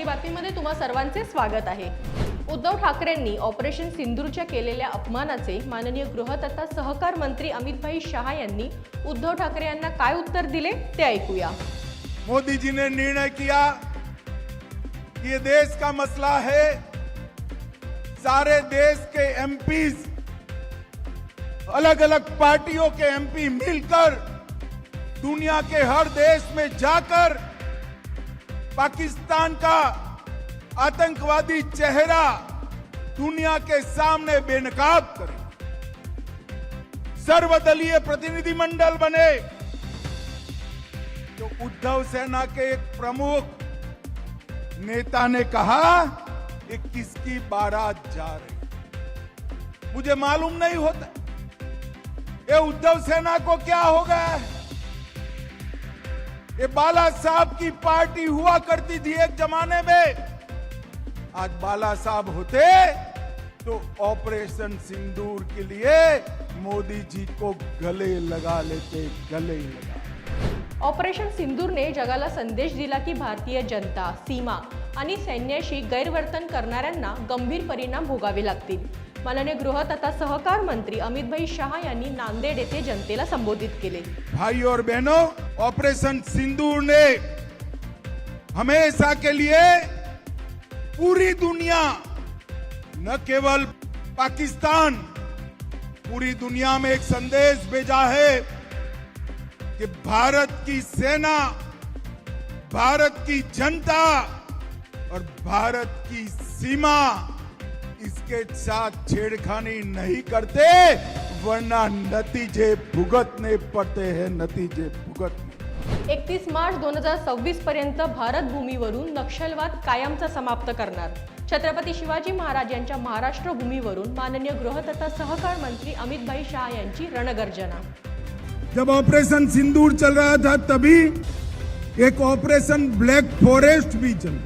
आपली बातमीमध्ये तुम्हा सर्वांचे स्वागत आहे. उद्धव ठाकरेंनी ऑपरेशन सिंदूरच्या केलेल्या अपमानाचे माननीय गृह तथा सहकार मंत्री अमितभाई शहा यांनी उद्धव ठाकरे यांना काय उत्तर दिले ते ऐकूया. मोदीजी ने निर्णय किया कि ये देश का मसला है. सारे देश के एमपीज अलग अलग पार्टियों के एमपी मिलकर दुनिया के हर देश में जाकर पाकिस्तान का आतंकवादी चेहरा दुनिया के सामने बेनकाब करे। सर्वदलीय प्रतिनिधिमंडल बने। तो उद्धव सेना के एक प्रमुख नेता ने कहा कि किसकी बारात जा रही मुझे मालूम नहीं होता। ये उद्धव सेना को क्या हो गया है? ये बाला साहब की पार्टी हुआ करती थी एक जमाने में। आज बाला साहब होते तो ऑपरेशन सिंदूर के लिए मोदी जी को गले लगा लेते गले लगा। ऑपरेशन सिंदूरने जगाला संदेश दिला की भारतीय जनता सीमा आणि सैन्याशी गैरवर्तन करणाऱ्यांना गंभीर परिणाम भोगावे लागतील. माननीय गृह तथा सहकार मंत्री अमितभाई शहा यांनी नांदेड येथे जनतेला संबोधित केले. भाई और बहनों ऑपरेशन सिंदूर ने हमेशा के लिए पूरी दुनिया, न केवल पाकिस्तान, पूरी दुनिया में एक संदेश भेजा है कि भारत की सेना, भारत की जनता और भारत की सीमा इसके साथ छेड़खानी नहीं करते, वरना नतीजे भुगतने पड़ते हैं, नतीजे भुगतने एकतीस मार्च दोन हजार सव्वीस पर्यंत भारत भूमीवरून नक्षलवाद कायमचा समाप्त करणार. छत्रपती शिवाजी महाराज यांच्या महाराष्ट्र भूमीवरून माननीय गृह तथा सहकार मंत्री अमितभाई शहा यांची रणगर्जना. जब ऑपरेशन सिंदूर चल रहा था तभी एक ऑपरेशन ब्लैक फॉरेस्ट भी चल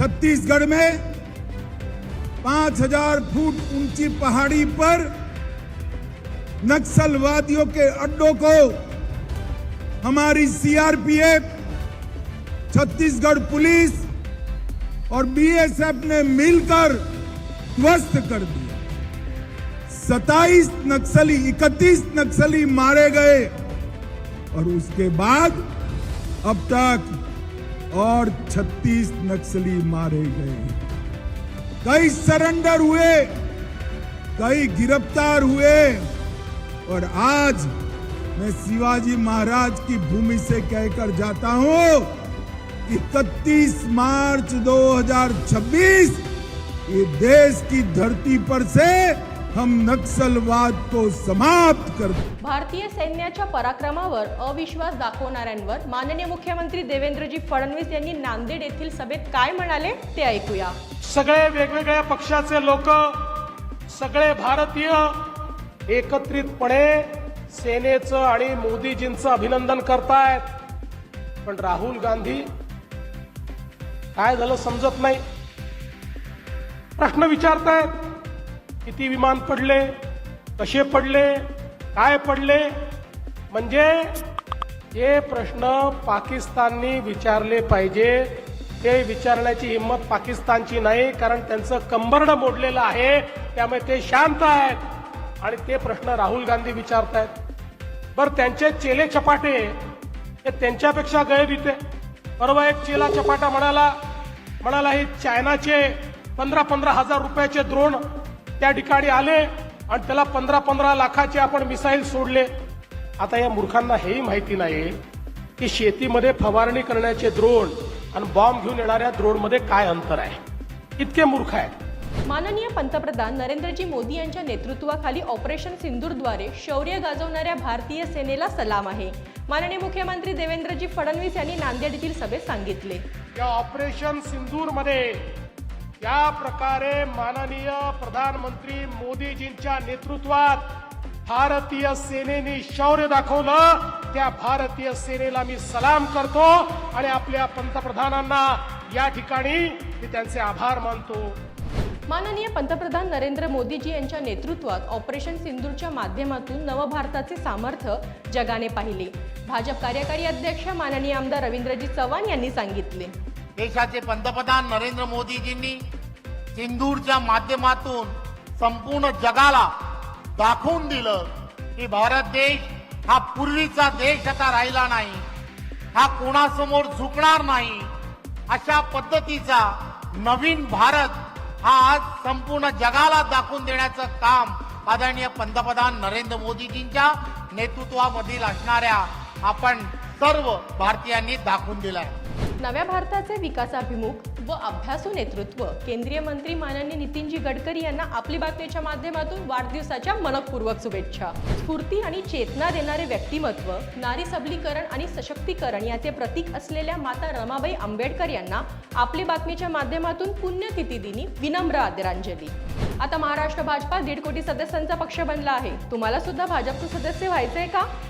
छत्तीसगढ़ में पांच हजार फुट ऊंची पहाड़ी पर नक्सलवादियों के अड्डों को हमारी सीआरपीएफ छत्तीसगढ़ पुलिस और बीएसएफ ने मिलकर ध्वस्त कर दिया। सताइस नक्सली, इकतीस नक्सली मारे गए और उसके बाद अब तक और 36 नक्सली मारे गए कई सरेंडर हुए, कई गिरफ़्तार हुए और आज मैं शिवाजी महाराज की भूमि से कहकर जाता हूं 31 मार्च 2026 ये देश की धरती पर से हम नक्सलवाद को समाप्त कर दें। भारतीय सैन्याच्या पराक्रमावर अविश्वास दाखवणाऱ्यांवर माननीय मुख्यमंत्री देवेंद्रजी फडणवीस यांनी नांदेड येथील सभेत काय म्हणाले ते ऐकूया. सगळे वेगवेगळ्या पक्षाचे लोक सगळे भारतीय एकत्रितपणे सेनेचं आणि मोदीजींचं अभिनंदन करतायत. पण राहुल गांधी काय झालं समजत नाही. प्रश्न विचारतायत किती विमान पडले कसे पडले काय पडले? म्हणजे जे प्रश्न पाकिस्ताननी विचारले पाहिजे. ते विचारण्याची हिंमत पाकिस्तानची नाही कारण त्यांचं कंबरड मोडलेलं आहे. त्यामुळे ते शांत आहेत. आणि ते प्रश्न राहुल गांधी विचारतायत. बरं त्यांचे चेले चपाटे हे त्यांच्यापेक्षा गैररीते परवा एक चेला चपाटा म्हणाला म्हणाला हे चायनाचे पंधरा पंधरा हजार रुपयाचे द्रोण त्या ठिकाणी आले आणि त्याला पंधरा पंधरा लाखाचे आपण मिसाईल सोडले. आता या मूर्खांना हेही माहिती नाही की शेतीमध्ये फवारणी करण्याचे द्रोण आणि बॉम्ब घेऊन येणाऱ्या द्रोणमध्ये काय अंतर आहे. इतके मूर्ख आहेत. माननीय पंतप्रधान नरेंद्रजी मोदी यांच्या नेतृत्वाखाली ऑपरेशन सिंदूरद्वारे शौर्य गाजवणाऱ्या भारतीय सेनेला सलाम आहे. माननीय मुख्यमंत्री देवेंद्रजी फडणवीस यांनी नांदेड येथील सभेत सांगितले. या ऑपरेशन सिंदूरमध्ये या प्रकारे माननीय प्रधानमंत्री मोदीजींच्या नेतृत्वात भारतीय सेनेने शौर्य दाखवलं. त्या भारतीय सेनेला मी सलाम करतो आणि आपल्या पंतप्रधानांना या ठिकाणी मी त्यांचे आभार मानतो. माननीय पंतप्रधान नरेंद्र मोदीजी यांच्या नेतृत्वात ऑपरेशन सिंदूरच्या माध्यमातून नवभारताचे सामर्थ्य जगाने पाहिले. भाजप कार्यकारी अध्यक्ष माननीय आमदार रवींद्रजी चव्हाण यांनी सांगितले. देशाचे पंतप्रधान नरेंद्र मोदीजींनी सिंदूरच्या माध्यमातून संपूर्ण जगाला दाखवून दिलं की भारत देश हा पूर्वीचा देश आता राहिला नाही. हा कोणासमोर झुकणार नाही. अशा पद्धतीचा नवीन भारत हा आज संपूर्ण जगाला दाखवून देण्याचं काम आदरणीय पंतप्रधान नरेंद्र मोदीजींच्या नेतृत्वामधील असणाऱ्या आपण सर्व भारतीयांनी दाखवून दिलं आहे नव्या भारताचे विकासाभिमुख व अभ्यासू नेतृत्व. केंद्रीय मंत्री माननीय नितीनजी गडकरी यांना आपली बातमीच्या माध्यमातून वाढदिवसाच्या मनपूर्वक शुभेच्छा. स्फूर्ती आणि चेतना देणारे व्यक्तिमत्व नारी सबलीकरण आणि सशक्तीकरण याचे प्रतीक असलेल्या माता रमाबाई आंबेडकर यांना आपली बातमीच्या माध्यमातून पुण्यतिथी दिनी विनम्र आदरांजली. आता महाराष्ट्र भाजपा दीड कोटी सदस्यांचा पक्ष बनला आहे. तुम्हाला सुद्धा भाजपचं सदस्य व्हायचंय का?